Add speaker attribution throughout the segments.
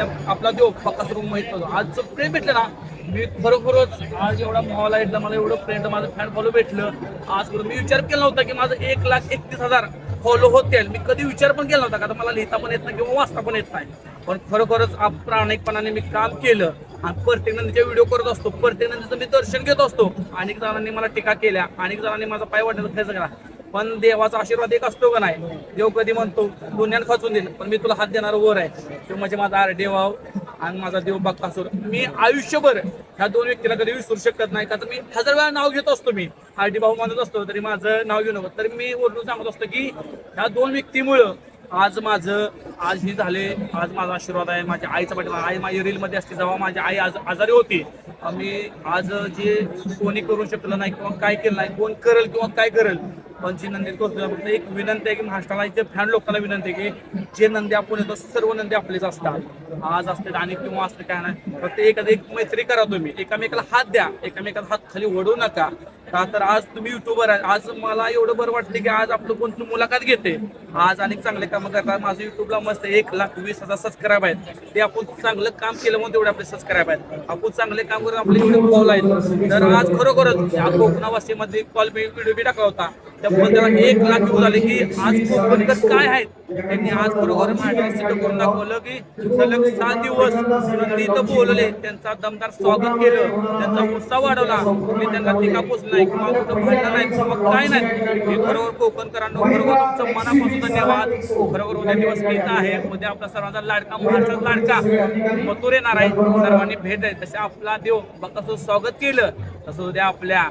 Speaker 1: आणि आपला देव पक्का रूम माहीत आज जो प्रेम भेटलं ना मी खरोखरच आज एवढा मोहाला भेटला मला एवढं फ्रेंड माझं फॅन फॉलो भेटलं. आज मी विचार केला नव्हता की माझं एक लाख एकतीस हजार फॉलो होते मी कधी विचार पण केला नव्हता का मला लिहिता पण येत नाही किंवा वाचता पण येत नाही. पण खरोखरच आप प्रामाणिकपणाने मी काम केलं. आणि प्रत्येक नंदीचे व्हिडिओ करत असतो. प्रत्येक नंदीचं मी दर्शन घेत असतो. अनेक जणांनी मला टीका केल्या. अनेक जणांनी माझा पाय वाटण्याचा खर्च केला. पण देवाचा आशीर्वाद एक असतो का नाही? देव कधी म्हणतो दुनियात खचून देईल पण मी तुला हात देणार वर आहे. तो म्हणजे माझा आर देवाव आणि माझा देव बक्कासूर. मी आयुष्यभर ह्या दोन व्यक्तीला कधी विसरू शकत नाही. का तर मी हजार वेळा नाव घेत असतो मी. आरडी भाऊ म्हणत असतो तरी माझं नाव घेऊ नको तरी मी वरून सांगत असतो की ह्या दोन व्यक्तीमुळं आज माझं आज ही झाले आज माझा आशीर्वाद आहे. माझ्या आईचा पाठिंबा आई माझी रीलमध्ये असते. जेव्हा माझी आई आज आजारी होती मी आज जे कोणी करू शकलं नाही किंवा काय केलं नाही कोण करेल किंवा काय करेल पण जी नंदी करतो फक्त एक विनंती आहे की महाराष्ट्राला इथे फॅन लोकांना विनंती आहे की जे नंदी आपण येतो सर्व नंदी आपलेच असतात. आज असते आणि किंवा असते काय नाही फक्त एखादी एक मैत्री करा तुम्ही. एकामेकाला हात द्या एकामेकाला हात खाली वडू नका. का तर आज तुम्ही युट्यूबर आहे. आज मला एवढं बरं वाटते की आज आपलं कोणती मुलाखत घेते. आज अनेक चांगले कामं करतात. माझं युट्यूबला मस्त एक लाख वीस हजार सबस्क्राईब आहेत. ते आपण चांगलं काम केलं म्हणून तेवढे आपले सबस्क्राईब आहेत. आपण चांगले काम करून आपले एवढे पावलं आहेत. तर आज खरोखरच या कोकणावासीमध्ये कॉल व्हिडिओ बी टाकला होता. त्या त्याला एक लाख येऊ झाले की आज कोकणकर काय आहेत? त्यांनी आज बरोबर सिद्ध करून दाखवलं की सलग सात दिवस नंदी बोलले. त्यांचा दमदार स्वागत केलं. त्यांचा उत्साह वाढवला. मी त्यांना टीका पोचलाय किंवा कुठं भांडण नाही किंवा काय नाही. मी बरोबर कोकणकरांनो बरोबर तुमचं मनापासून धन्यवाद. बरोबर उद्या दिवस मी इथं आहे. उद्या आपला सर्वांचा लाडका महाराष्ट्राचा लाडका. मथुर येणार आहे. सर्वांनी भेट आहे तसे आपला देव कसं स्वागत केलं. तसं उद्या आपल्या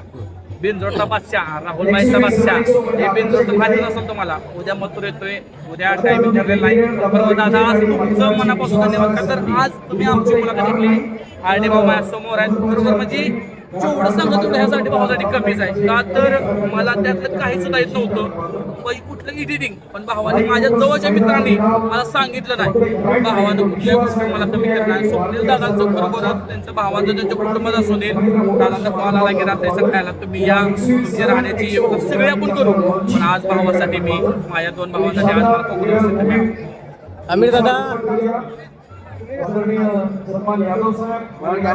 Speaker 1: बिनजोडचा बादशाह राहुल माईचा बादशाह. हे बिनजोडचं माहिती असेल तुम्हाला. उद्या मथुर येतोय. उद्या टायमिंग ठरलेला नाही. बरोबर दादा आज तुमचं मनापासून धन्यवाद. का तर आज तुम्ही आमची मुलाखत घेतली आरडी भाऊ माझ्यासमोर आहेत. बरोबर म्हणजे जेवढं सांगत तेवढं ह्यासाठी भावासाठी कमीच आहे. का तर मला त्यातलं काही सुद्धा येत नव्हतं. पण कुठलं एडिटिंग पण भावाने माझ्या जवळच्या मित्रांनी मला सांगितलं नाही. भावानं कुठल्या गोष्टी मला कमी करणार स्वप्नील दादांचं खरोखर त्यांच्या भावाचं त्यांच्या कुटुंबात असू दे. दादांचा कॉल आला की रात्रीचा खायला तुम्ही या. तुमची राहण्याची व्यवस्था सगळी आपण करू. पण आज भावासाठी मी माझ्या दोन भावांसाठी आज मला कोकण
Speaker 2: दादा.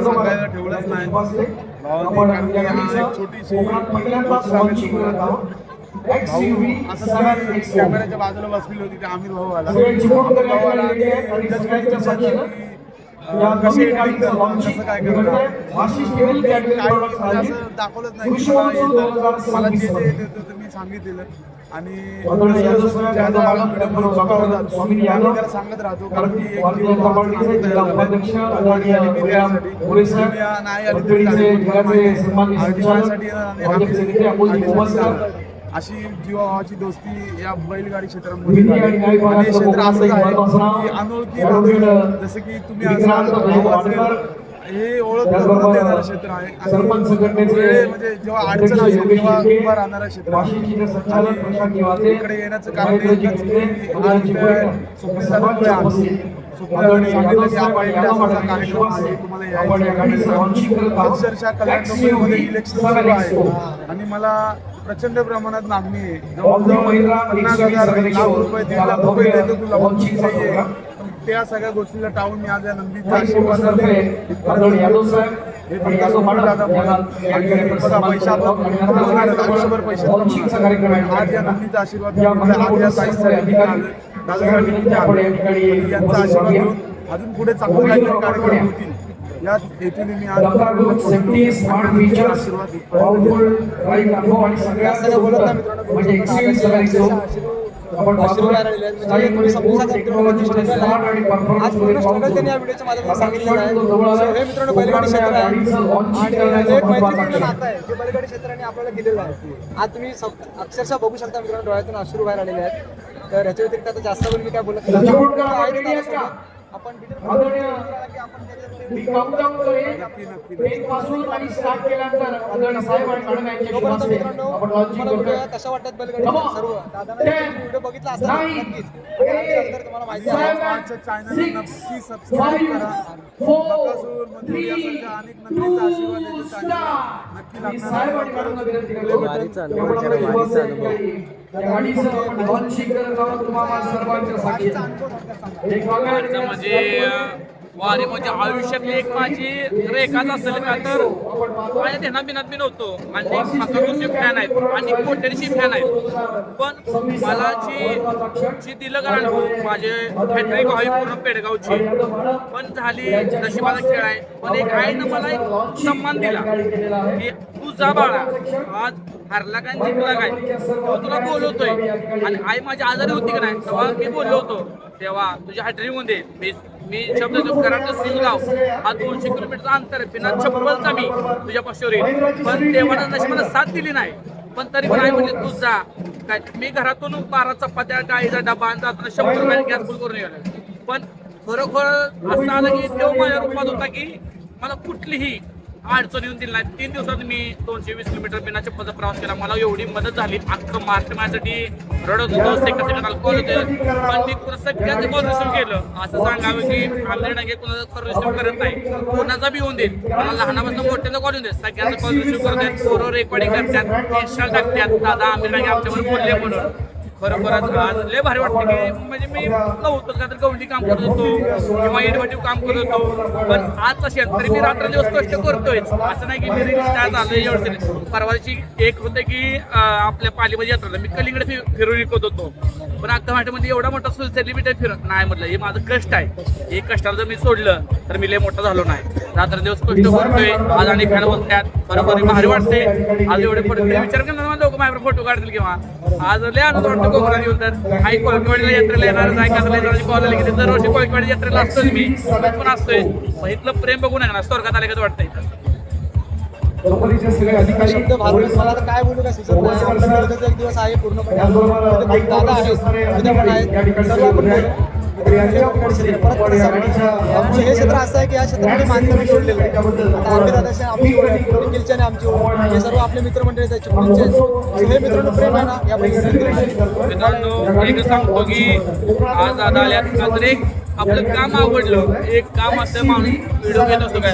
Speaker 3: सांगायला ठेवलंच नाही. हा एक छोटीशी आम्ही करत सगळं कॅमेऱ्याच्या बाजूला बसलेली होती ते आमिर भाऊ आला. कसं काय म्हणजे दाखवलंच नाही. मला जे सांगितलेलं. आणि त्याला सांगत राहतो. कारण की नाही आली तरी अशी जीवाभावाची दोस्ती या बैलगाडी क्षेत्रामध्ये. आणि क्षेत्र असं आहे. की अनोळखी. जसं की तुम्ही असेल, हे ओळख करून देणारं क्षेत्र आहे. आणि म्हणजे जेव्हा अडचण असेल तेव्हा उभा राहणारं क्षेत्र आहे. इकडे येण्याचं कारण एकच की आज स्वप्नील आमची स्वप्नील सांगितलं की आपण इकडे असा कार्यक्रम आहे. तुम्हाला यायचं. अक्षरशः कल्याण इलेक्शन सुरू आहे. आणि मला प्रचंड प्रमाणात मागणी आहे. जवळजवळ पन्नास हजार लाख रुपये दीड लाख रुपये देतो तुला बक्षीस आहे. त्या सगळ्या गोष्टीला टाळून मी आज या नंदीचा आशीर्वाद हे. आज या नंदीचा आज या यांचा घेऊन अजून पुढे चांगले कार्यक्रम होतील. या हेतूने मी आज आशीर्वाद
Speaker 2: आहे. त्यांनी या व्हिडिओच्या माध्यमातून सांगितलेलं आहे. So, हे मित्रांनो बैलगाडी क्षेत्र आहे. आणि एक मैत्रीपूर्ण नातं आहे जे बैलगाडी क्षेत्राने आपल्याला दिलेलं आहे. आज तुम्ही अक्षरशः बघू शकता मित्रांनो डोळ्यातून अश्रू बाहेर आलेले आहेत. तर ह्याच्या व्यतिरिक्त आता जास्त बोलून मी काय बोलत नाही.
Speaker 4: सपोर्ट करा,
Speaker 2: आहे
Speaker 4: ready आहेत का?
Speaker 2: दादासोबत. आपण डिटेल
Speaker 4: आदरणीय
Speaker 2: की आपण त्याच्यात-
Speaker 4: मी काउंटडाऊन करेन एक पासून आणि स्टार्ट केल्यानंतर आदरणीय साहेब आणि मॅडम यांच्या
Speaker 2: तोपर्यंत
Speaker 4: हस्ते
Speaker 2: मित्रांनो
Speaker 4: आपण लॉन्चिंग
Speaker 2: तुम्हाला व्हिडिओ
Speaker 4: करतोय
Speaker 2: कशा वाटतात बैलगाडी. सर्व? दादाने
Speaker 4: Ten,
Speaker 2: व्हिडिओ बघितला असता नक्कीच. तुम्हाला माहिती
Speaker 3: नक्की सबस्क्राईब करा. बकासूर मंदिर यासारख्या अनेक नंदीचा आशीर्वाद नक्की लागणार
Speaker 1: म्हणजे वारी म्हणजे आयुष्यातली एक माझी रेखाच असेल का तर? माझ्या ध्यानात बिनात बी नव्हतो. आणि मकासूरचे फॅन आहेत आणि कोटेरची फॅन आहेत. पण मला जी जी दिलं का अनुभव हो, माझे हॅट्रिक व्हावी पूर्ण पेडगावची. पण झाली नशिबाचा खेळ आहे. पण एक आईनं मला एक सन्मान दिला. की तू जा बाळा. आज हरला काय जिंकला काय? तेव्हा तुला बोलवतोय. आणि आई माझी आजारी होती का नाही? तेव्हा मी बोललो होतो. तेव्हा तुझ्या हॅट्रिकमध्ये मी मी शब्द जो कराड सिंगगाव हा दोनशे किलोमीटरचा अंतर आहे. बिना चप्पलचा मी तुझ्या पक्षावर येईल पण तेव्हा मला साथ दिली नाही. पण तरी पण आई म्हणजे तू जा. काय मी घरातून बारा चपात्या डाळीचा डबा आणि जाताना शंभर रुपयाने गॅस फुल करून गेलो पण खरोखर असं आलं की देव माझ्या रूपात होता की मला कुठलीही अडचण येऊन दिला तीन दिवसात मी दोनशे वीस किलोमीटर बिना चप्पलचा प्रवास केला. मला एवढी मदत झाली. अख्खं महाराष्ट्र माझ्यासाठी रडत होतो. सेकंड सेकंड कॉल होते पण मी कुणा सगळ्यांचं कॉल रिसिव्ह केलं. असं सांगावं की आमच्या डांगे कुणाचा कॉल रिसिव्ह करत नाही. कोणाचा बी होऊन देईल. मला लहानापासून मोठ्याचा कॉल येऊन दे सगळ्यांचा कॉल रिसिव्ह करत आहेत पोरं रेकॉर्डिंग करतात. इन्स्टॉल टाकतात. दादा आमच्या डांगे आमच्यावर बोलले म्हणून. खरोखरच आज लय भारी वाटतं की म्हणजे मी नव्हतं का तर गवंडी काम करत होतो किंवा इडवटिव काम करत होतो. पण आज आहे. तरी मी रात्र दिवस कष्ट करतोय. असं नाही की मी रिक्षा झालं एवढं परवाची एक होतं की आपल्या पालीमध्ये यात्रा मी कलिंगड फिरून विकत होतो. पण अख्खा माझ्यामध्ये एवढा मोठा सेलिब्रिटी फिरत. नाही म्हटलं हे माझं कष्ट आहे. हे कष्टाला जर मी सोडलं तर मी लय मोठा झालो नाही. रात्र दिवस कष्ट करतोय. आज आणि फॅन बोलतात बरोबर भारी वाटते आज एवढे विचार लोक माझ्यावर फोटो काढतील किंवा. आज लय आनंद वाटतो कोकणात येऊन तर. आई कोळकवाडीला यात्रेला येणार आहे कासला येणार कॉलेजला गेले दरवर्षी कोळकवाडी यात्रेला असतोय मी. पण असतोय. मग इथलं प्रेम बघून आहे ना स्वर्गात आले
Speaker 4: सगळे अधिकारी
Speaker 2: शब्द मला काय बोलू काय सुचत नाही एक दिवस आहे पूर्णपणे. दादा आहेत उद्या पण आहेत. सर्व आपण बोलू. आमचे हे क्षेत्र असं आहे की या क्षेत्रामध्ये माणसाने जोडलेलं आहे आता आम्ही दादाशी आमची आणि आमची ओळख हे सर्व आपले मित्रमंडळी आहेत चिपळूणचे हे मित्रांनो प्रेम आहे ना या
Speaker 1: मित्रांनो एक सांगतो की आज आल्यात आपलं काम आवडलं. एक काम असं माणूस व्हिडिओ घेत असतो काय?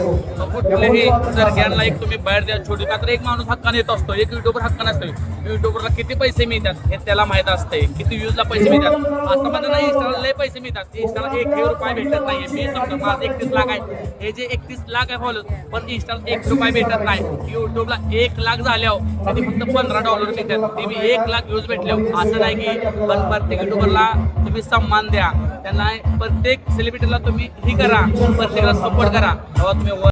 Speaker 1: कुठलेही जर ज्ञानला एक तुम्ही बाहेर द्या छोटी का तर एक माणूस हक्काने येत असतो. एक युट्यूबर हक्काने असतो युट्यूबरला किती पैसे मिळतात हे त्याला माहीत असते किती व्ह्यूजला पैसे मिळतात. असं म्हणजे नाही इंस्टाला लय पैसे मिळतात. इंस्टाला एक रुपये भेटत नाही. मी समजा माझं एकतीस लाख आहे. हे जे एकतीस लाख आहे फॉलो पण इंस्टाला एक रुपये भेटत नाही. युट्यूबला एक लाख झाल्यावर त्याने फक्त पंधरा डॉलर मिळतात. ते मी एक लाख व्ह्यूज भेटले असं नाही की पण प्रत्येक युट्यूबरला तुम्ही सन्मान द्या. त्यांना प्रत्येक सेलिब्रिटीला तुम्ही ही करा प्रत्येकाला सपोर्ट करा. तेव्हा तुम्ही वर